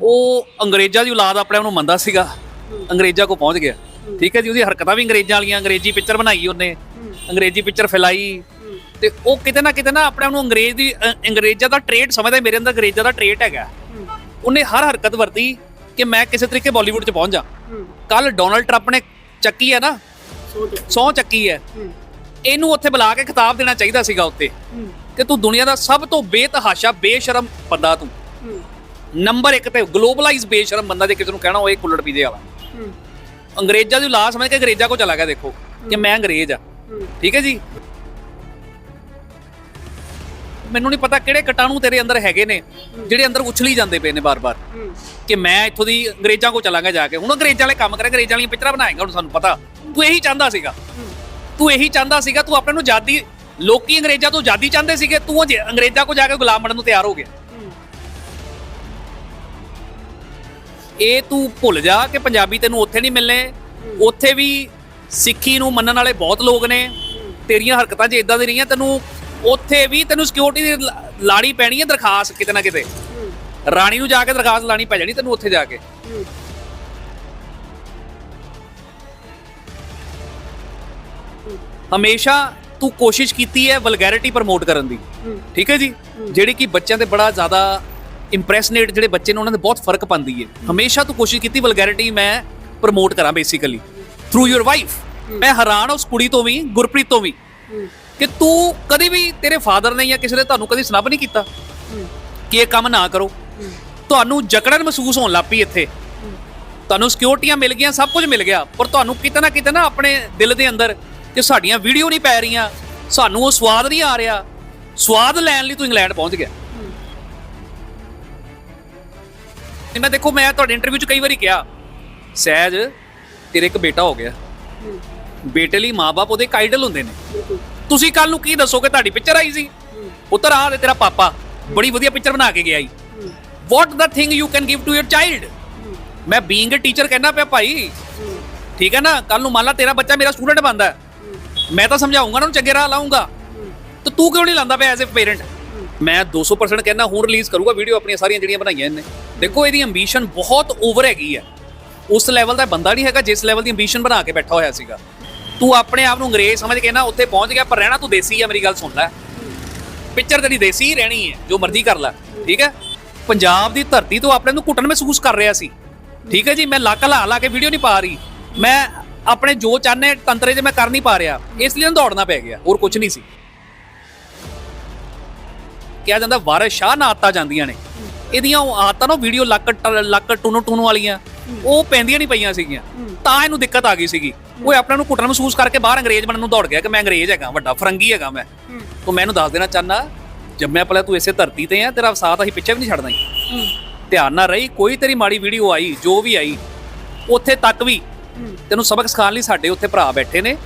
ਉਹ ਅੰਗਰੇਜ਼ਾਂ ਦੀ ਔਲਾਦ ਆਪਣੇ ਆਪ ਨੂੰ ਮੰਨਦਾ ਸੀਗਾ। ਅੰਗਰੇਜ਼ਾਂ ਕੋ ਪਹੁੰਚ ਗਿਆ। ਠੀਕ ਹੈ ਜੀ ਉਹਦੀ ਹਰਕਤਾਂ ਵੀ ਅੰਗਰੇਜ਼ਾਂ ਵਾਲੀਆਂ ਅੰਗਰੇਜ਼ੀ ਪਿਕਚਰ ਬਣਾਈ ਉਹਨੇ। ਅੰਗਰੇਜ਼ੀ ਪਿਕਚਰ ਫੈਲਾਈ। ਤੇ ਉਹ ਕਿਤੇ ਨਾ ਕਿਤੇ ਨਾ ਆਪਣੇ ਆਪ ਨੂੰ ਅੰਗਰੇਜ਼ ਦੀ ਅੰਗਰੇਜ਼ਾਂ ਦਾ ਟ੍ਰੇਡ ਸਮਝਦਾ ਮੇਰੇ ਅੰਦਰ ਅੰਗਰੇਜ਼ਾਂ ਦਾ ਟ੍ਰੇਡ ਹੈਗਾ। ਉਹਨੇ ਹਰ ਹਰਕਤ ਵਰਤੀ ਕਿ ਮੈਂ ਕਿਸੇ ਤਰੀਕੇ ਬਾਲੀਵੁੱਡ 'ਚ ਪਹੁੰਚ ਜਾ। ਕੱਲ ਡੋਨਲਡ ਟਰੰਪ ਨੇ ਚੱਕੀ ਹੈ ਨਾ। ਸੌ ਚੱਕੀ ਹੈ। ਇਹਨੂੰ ਉੱਥੇ ਬੁਲਾ ਕੇ ਖਿਤਾਬ ਦੇਣਾ ਚਾਹੀਦਾ ਸੀਗਾ ਉੱਤੇ। ਕਿ ਤੂੰ ਦੁਨੀਆ ਦਾ ਸਭ ਤੋਂ ਬੇਤਹਾਸ਼ਾ ਬੇਸ਼ਰਮ ਬੰਦਾ ਤੂੰ। ਨੰਬਰ 1 ਤੇ ਗਲੋਬਲਾਈਜ਼ ਬੇਸ਼ਰਮ ਬੰਦਾ ਜੇ ਕਿਸੇ ਨੂੰ ਕਹਿਣਾ ਹੋਏ ਕੁੱਲੜ ਪੀਜੇ ਵਾਲਾ ਅੰਗਰੇਜ਼ਾਂ ਦੀ ਲਾਸ਼ ਸਮਝ ਕੇ ਅੰਗਰੇਜ਼ਾਂ ਕੋ ਚਲਾ ਗਿਆ ਦੇਖੋ ਕਿ ਮੈਂ ਅੰਗਰੇਜ਼ ਆ। ਠੀਕ ਹੈ ਜੀ? ਮੈਨੂੰ ਨਹੀਂ ਪਤਾ ਕਿਹੜੇ ਕੀਟਾਣੂ ਤੇਰੇ ਅੰਦਰ ਹੈਗੇ ਨੇ ਜਿਹੜੇ ਅੰਦਰ ਉਛਲੀ ਜਾਂਦੇ ਪਏ ਨੇ ਬਾਰ-ਬਾਰ। ਕਿ ਮੈਂ ਇੱਥੋਂ ਦੀ ਅੰਗਰੇਜ਼ਾਂ ਕੋ ਚਲਾਂਗਾ ਜਾ ਕੇ। ਹੁਣ ਅੰਗਰੇਜ਼ਾਂ ਵਾਲੇ ਕੰਮ ਕਰੇ ਅੰਗਰੇਜ਼ਾਂ ਵਾਲੀਆਂ ਪਿਕਚਰਾਂ ਬਣਾਏਗਾ ਹੁਣ ਸਾਨੂੰ ਪਤਾ। ਤੂੰ ਇਹੀ ਚਾਹੁੰਦਾ ਸੀਗਾ। ਤੂੰ ਇਹੀ ਚਾਹੁੰਦਾ ਸੀਗਾ ਤੂੰ ਆਪਣੇ ਨੂੰ ਜਾਦੀ ਲੋਕੀ ਅੰਗਰੇਜ਼ਾਂ ਤੋਂ ਜਾਦੀ ਚਾਹੁੰਦੇ ਸੀਗੇ। ਤੂੰ ਅੰਗਰੇਜ਼ਾਂ ਕੋ ਜਾ ਕੇ ਗੁਲਾਮ ਬਣਨ ਨੂੰ ਤਿਆਰ ਹੋ ਗਿਆ। ਇਹ ਤੂੰ ਭੁੱਲ ਜਾ ਕਿ ਪੰਜਾਬੀ ਤੈਨੂੰ ਉੱਥੇ ਨਹੀਂ ਮਿਲਨੇ ਉੱਥੇ ਵੀ ਸਿੱਖੀ ਨੂੰ ਮੰਨਣ ਵਾਲੇ ਬਹੁਤ ਲੋਕ ਨੇ। ਤੇਰੀਆਂ ਹਰਕਤਾਂ 'ਚ ਇਦਾਂ ਦੀ ਰਹੀਆਂ ਤੈਨੂੰ ਉੱਥੇ ਵੀ ਤੈਨੂੰ ਸਿਕਿਉਰਿਟੀ ਦੀ ਲਾੜੀ ਪੈਣੀ ਹੈ ਦਰਖਾਸਤ ਕਿਤੇ ਨਾ ਕਿਤੇ। ਰਾਣੀ ਨੂੰ ਜਾ ਕੇ ਦਰਖਾਸਤ ਲਾਣੀ ਪੈ ਜਾਣੀ ਤੈਨੂੰ ਉੱਥੇ ਜਾ ਕੇ। ਹਮੇਸ਼ਾ ਤੂੰ ਕੋਸ਼ਿਸ਼ ਕੀਤੀ ਹੈ ਵਲਗੈਰਿਟੀ ਪ੍ਰਮੋਟ ਕਰਨ ਦੀ। ਠੀਕ ਹੈ ਜੀ? ਜਿਹੜੀ ਕਿ ਬੱਚਿਆਂ ਤੇ ਬੜਾ ਜ਼ਿਆਦਾ ਇੰਪ੍ਰੈਸਨੇਟ ਜਿਹੜੇ ਬੱਚੇ ਨੇ ਉਹਨਾਂ ਦੇ ਬਹੁਤ ਫ਼ਰਕ ਪਾਉਂਦੀ ਹੈ। ਹਮੇਸ਼ਾ ਤੂੰ ਕੋਸ਼ਿਸ਼ ਕੀਤੀ ਵਲਗੈਰਿਟੀ ਮੈਂ ਪ੍ਰਮੋਟ ਕਰਾਂ ਬੇਸਿਕਲੀ ਥਰੂ ਯੂਰ ਵਾਈਫ ਮੈਂ ਹੈਰਾਨ ਉਸ ਕੁੜੀ ਤੋਂ ਵੀ ਗੁਰਪ੍ਰੀਤ ਤੋਂ ਵੀ ਕਿ ਤੂੰ ਕਦੀ ਵੀ ਤੇਰੇ ਫਾਦਰ ਨੇ ਜਾਂ ਕਿਸੇ ਨੇ ਤੁਹਾਨੂੰ ਕਦੀ ਸਨੱਬ ਨਹੀਂ ਕੀਤਾ ਕਿ ਇਹ ਕੰਮ ਨਾ ਕਰੋ। ਤੁਹਾਨੂੰ ਜਕੜਨ ਮਹਿਸੂਸ ਹੋਣ ਲੱਗ ਪਈ ਇੱਥੇ। ਤੁਹਾਨੂੰ ਸਿਕਿਉਰਟੀਆਂ ਮਿਲ ਗਈਆਂ ਸਭ ਕੁਝ ਮਿਲ ਗਿਆ ਪਰ ਤੁਹਾਨੂੰ ਕਿਤੇ ਨਾ ਕਿਤੇ ਨਾ ਆਪਣੇ ਦਿਲ ਦੇ ਅੰਦਰ ਕਿ ਸਾਡੀਆਂ ਵੀਡੀਓ ਨਹੀਂ ਪੈ ਰਹੀਆਂ ਸਾਨੂੰ ਉਹ ਸਵਾਦ ਨਹੀਂ ਆ ਰਿਹਾ। ਸਵਾਦ ਲੈਣ ਲਈ ਤੂੰ ਇੰਗਲੈਂਡ ਪਹੁੰਚ ਗਿਆ। ਤੇ ਮੈਂ ਦੇਖੋ ਮੈਂ ਤੁਹਾਡੇ ਇੰਟਰਵਿਊ 'ਚ ਕਈ ਵਾਰੀ ਕਿਹਾ ਸਹਿਜ ਤੇਰੇ ਇੱਕ ਬੇਟਾ ਹੋ ਗਿਆ। ਬੇਟੇ ਲਈ ਮਾਪੇ ਉਹਦੇ ਇੱਕ ਆਈਡਲ ਹੁੰਦੇ ਨੇ। ਤੁਸੀਂ ਕੱਲ ਨੂੰ ਕੀ ਦੱਸੋਗੇ? ਤੁਹਾਡੀ ਪਿਕਚਰ ਆਈ ਸੀ। ਉਤਰ ਆ ਤੇਰਾ ਪਾਪਾ। ਬੜੀ ਵਧੀਆ ਪਿਕਚਰ ਬਣਾ ਕੇ ਗਿਆ ਈ। What the thing you can give to your child ਮੈਂ ਬੀਇੰਗ ਅ ਟੀਚਰ ਕਹਿਣਾ ਪਿਆ ਭਾਈ। ਠੀਕ ਹੈ ਨਾ? ਕੱਲ ਨੂੰ ਮੰਨ ਲਾ ਤੇਰਾ ਬੱਚਾ ਮੇਰਾ ਸਟੂਡੈਂਟ ਬਣਦਾ। ਮੈਂ ਤਾਂ ਸਮਝਾਉਂਗਾ ਉਹਨੂੰ ਚੰਗੇ ਰਾਹ ਲਾਉਂਗਾ ਤੇ ਤੂੰ ਕਿਉਂ ਨਹੀਂ ਲਾਂਦਾ ਪਿਆ ਐਜ਼ ਅ ਪੇਰੈਂਟ ਮੈਂ 200% ਕਹਿਣਾ ਹੁਣ ਰਿਲੀਜ਼ ਕਰੂਗਾ ਵੀਡੀਓ ਆਪਣੀਆਂ ਸਾਰੀਆਂ ਜਿਹੜੀਆਂ ਬਣਾਈਆਂ ਇਹਨੇ। ਦੇਖੋ, ਇਹਦੀ ਐਂਬੀਸ਼ਨ ਬਹੁਤ ਓਵਰ ਹੈਗੀ ਹੈ। ਉਸ ਲੈਵਲ ਦਾ ਬੰਦਾ ਨਹੀਂ ਹੈਗਾ ਜਿਸ ਲੈਵਲ ਦੀ ਐਂਬੀਸ਼ਨ ਬਣਾ ਕੇ ਬੈਠਾ ਹੋਇਆ ਸੀਗਾ। ਤੂੰ ਆਪਣੇ ਆਪ ਨੂੰ ਅੰਗਰੇਜ਼ ਸਮਝ ਕੇ ਨਾ ਉੱਥੇ ਪਹੁੰਚ ਗਿਆ, ਪਰ ਰਹਿਣਾ ਤੂੰ ਦੇਸੀ ਹੈ ਮੇਰੀ ਗੱਲ ਸੁਣ ਲੈ। ਪਿਕਚਰ ਤੇਰੀ ਦੇਸੀ ਹੀ ਰਹਿਣੀ ਹੈ, ਜੋ ਮਰਜ਼ੀ ਕਰ ਲੈ, ਠੀਕ ਹੈ? ਪੰਜਾਬ ਦੀ ਧਰਤੀ ਤੋਂ ਆਪਣੇ ਨੂੰ ਘੁੱਟਣ ਮਹਿਸੂਸ ਕਰ ਰਿਹਾ ਸੀ। ਠੀਕ ਹੈ ਜੀ, ਮੈਂ ਲੱਕ ਲਾ ਲਾ ਕੇ ਵੀਡੀਓ ਨਹੀਂ ਪਾ ਰਹੀ। ਮੈਂ ਆਪਣੇ ਜੋ ਚਾਹਨੇ ਤੰਤਰੇ 'ਚ ਮੈਂ ਕਰ ਨਹੀਂ ਪਾ ਰਿਹਾ। ਇਸ ਲਈ ਦੌੜਨਾ ਪੈ ਗਿਆ, ਹੋਰ ਕੁਝ ਨਹੀਂ ਸੀ। ਕਿਹਾ ਜਾਂਦਾ, ਵਾਰਿਸ ਸ਼ਾਹ ਨਾ ਜਾਂਦੀਆਂ ਨੇ। ਇਹਦੀਆਂ ਉਹ ਆਦਤਾਂ ਨਾ ਵੀਡੀਓ ਲੱਕ ਟ- ਲੱਕ ਟੂਨੋ ਟੂਨੋ ਵਾਲੀਆਂ ਉਹ ਪੈਂਦੀਆਂ ਨਹੀਂ ਪਈਆਂ ਸੀਗੀਆਂ। ਤਾਂ ਇਹਨੂੰ ਦਿੱਕਤ ਆ ਗਈ ਸੀਗੀ। ਉਹ ਆਪਣੇ ਨੂੰ ਘੁੱਟਣ ਮਹਿਸੂਸ ਕਰਕੇ ਬਾਹਰ ਅੰਗਰੇਜ਼ ਬਣਨ ਨੂੰ ਦੌੜ ਗਿਆ ਕਿ ਮੈਂ ਅੰਗਰੇਜ਼ ਹੈਗਾ ਵੱਡਾ ਫਰੰਗੀ ਹੈਗਾ ਮੈਂ। ਤੂੰ ਮੈਨੂੰ ਦੱਸ ਦੇਣਾ ਚਾਹਨਾ ਜੰਮਿਆ ਪਲਿਆ ਤੂੰ ਇਸੇ ਧਰਤੀ ਤੇ ਆ ਤੇਰਾ ਸਾਥ ਅਸੀਂ ਪਿੱਛੇ ਵੀ ਨਹੀਂ ਛੱਡਣਾ ਹੀ। ਧਿਆਨ ਨਾਲ ਰਹੀ ਕੋਈ ਤੇਰੀ ਮਾੜੀ ਵੀਡੀਓ ਆਈ ਜੋ ਵੀ ਆਈ ਉੱਥੇ ਤੱਕ ਵੀ ਤੈਨੂੰ ਸਬਕ ਸਿਖਾਉਣ ਲਈ ਸਾਡੇ ਉੱਥੇ ਭਰਾ ਬੈਠੇ ਨੇ।